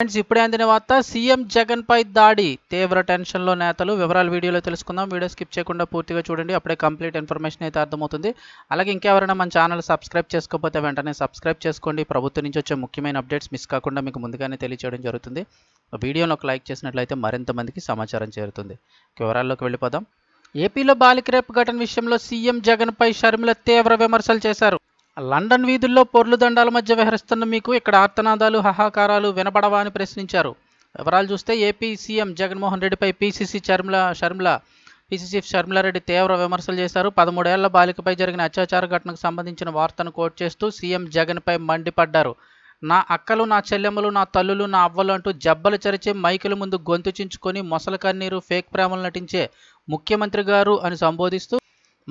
Friends ఇప్పుడే అందిన వార్త సీఎం జగన్ పై దాడి. తీవ్ర టెన్షన్లో నేతలు వివరాలు వీడియోలో తెలుసుకుందాం. వీడియో స్కిప్ చేయకుండా పూర్తిగా చూడండి. అప్పుడే కంప్లీట్ ఇన్ఫర్మేషన్ అయితే అర్థమవుతుంది. అలాగే ఇంకెవరైనా మన ఛానల్ సబ్స్క్రైబ్ చేసుకోకపోతే వెంటనే సబ్స్క్రైబ్ చేసుకోండి. ప్రభుత్వం నుంచి వచ్చే ముఖ్యమైన అప్డేట్స్ మిస్ కాకుండా మీకు ముందుగానే తెలియజేయడం జరుగుతుంది. వీడియోని ఒక లైక్ చేసినట్లయితే మరింత మందికి సమాచారం చేరుతుంది. వివరాల్లోకి వెళ్ళిపోదాం. ఏపీలో బాలిక రేపు ఘటన విషయంలో సీఎం జగన్పై షర్మిల తీవ్ర విమర్శలు చేశారు. లండన్ వీధుల్లో పొర్లు దండాల మధ్య విహరిస్తున్న మీకు ఇక్కడ ఆర్తనాదాలు హాహాకారాలు వినపడవా అని ప్రశ్నించారు. వివరాలు చూస్తే ఏపీ సీఎం జగన్మోహన్ రెడ్డిపై పీసీసీ షర్మిల షర్మిల పీసీసీ షర్మిలారెడ్డి తీవ్ర విమర్శలు చేశారు. పదమూడేళ్ళ బాలికపై జరిగిన అత్యాచార ఘటనకు సంబంధించిన వార్తను కోట్ చేస్తూ సీఎం జగన్పై మండిపడ్డారు. నా అక్కలు నా చెల్లెమ్మలు నా తల్లులు నా అవ్వలు అంటూ జబ్బలు చరిచే మైకుల ముందు గొంతు చించుకొని మొసల కన్నీరు ఫేక్ ప్రేమలు నటించే ముఖ్యమంత్రి గారు అని సంబోధిస్తూ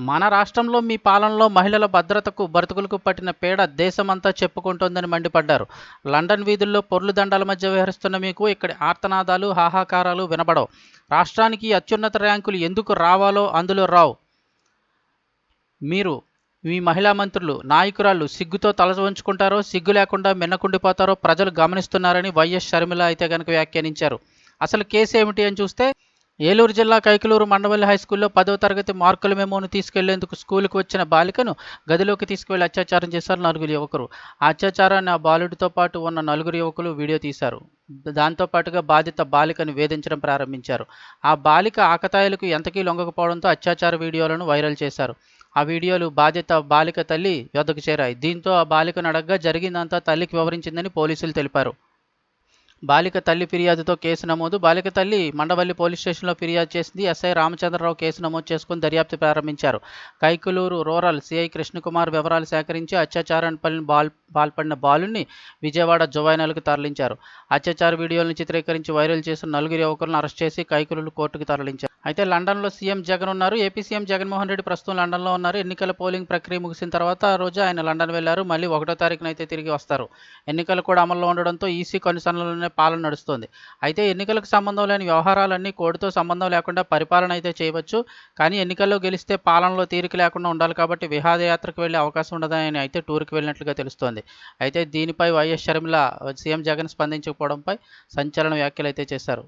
మన రాష్ట్రంలో మీ పాలనలో మహిళల భద్రతకు బ్రతుకులకు పట్టిన పీడ దేశమంతా చెప్పుకుంటోందని మండిపడ్డారు. లండన్ వీధుల్లో పొర్లు దండాల మధ్య విహరిస్తున్న మీకు ఇక్కడి ఆర్తనాదాలు హాహాకారాలు వినబడవు. రాష్ట్రానికి అత్యున్నత ర్యాంకులు ఎందుకు రావాలో అందులో రావు. మీరు మీ మహిళా మంత్రులు నాయకురాళ్ళు సిగ్గుతో తల వంచుకుంటారో సిగ్గు లేకుండా మిన్నకుండిపోతారో ప్రజలు గమనిస్తున్నారని వైఎస్ షర్మిల అయితే కనుక వ్యాఖ్యానించారు. అసలు కేసు ఏమిటి అని చూస్తే ఏలూరు జిల్లా కైకలూరు మండవల్లి హై స్కూల్లో పదవ తరగతి మార్కుల మెమోను తీసుకెళ్ళేందుకు స్కూలుకు వచ్చిన బాలికను గదిలోకి తీసుకువెళ్ళి అత్యాచారం చేశారు నలుగురు యువకులు. అత్యాచారాన్ని ఆ బాలుడితో పాటు ఉన్న నలుగురు యువకులు వీడియో తీశారు. దాంతో పాటుగా బాధిత బాలికను వేధించడం ప్రారంభించారు. ఆ బాలిక ఆకతాయిలకు ఎంతకీ లొంగకపోవడంతో అత్యాచార వీడియోలను వైరల్ చేశారు. ఆ వీడియోలు బాధిత బాలిక తల్లి వద్దకు చేరాయి. దీంతో ఆ బాలికను అడగ్గా జరిగిందంతా తల్లికి వివరించిందని పోలీసులు తెలిపారు. బాలిక తల్లి ఫిర్యాదుతో కేసు నమోదు. బాలిక తల్లి మండవల్లి పోలీస్ స్టేషన్లో ఫిర్యాదు చేసింది. ఎస్ఐ రామచంద్రరావు కేసు నమోదు చేసుకుని దర్యాప్తు ప్రారంభించారు. కైకులూరు రూరల్ సిఐ కృష్ణకుమార్ వివరాలు సేకరించి అత్యాచారాన్ని బాల్ పాల్పడిన బాలుని విజయవాడ జువైనల్కు తరలించారు. అత్యాచార వీడియోలను చిత్రీకరించి వైరల్ చేసిన నలుగురు యువకులను అరెస్ట్ చేసి కైకులూరు కోర్టుకు తరలించారు. అయితే లండన్లో సీఎం జగన్ ఉన్నారు. ఏపీ సీఎం జగన్మోహన్ రెడ్డి ప్రస్తుతం లండన్లో ఉన్నారు. ఎన్నికల పోలింగ్ ప్రక్రియ ముగిసిన తర్వాత ఆ రోజు ఆయన లండన్ వెళ్ళారు మళ్ళీ ఒకటో తారీఖున అయితే తిరిగి వస్తారు. ఎన్నికలు కూడా అమల్లో ఉండడంతో ఈసీ కొన్నిసార్లులోనే పాలన నడుస్తోంది. అయితే ఎన్నికలకు సంబంధం లేని వ్యవహారాలన్నీ కోడితో సంబంధం లేకుండా పరిపాలన అయితే చేయవచ్చు. కానీ ఎన్నికల్లో గెలిస్తే పాలనలో తీరిక లేకుండా ఉండాలి కాబట్టి విహాదయాత్రకు వెళ్ళే అవకాశం ఉండదని అయితే టూర్కి వెళ్ళినట్లుగా తెలుస్తోంది. అయితే దీనిపై వైఎస్ షర్మిల సీఎం జగన్ స్పందించకపోవడంపై సంచలన వ్యాఖ్యలు అయితే చేశారు.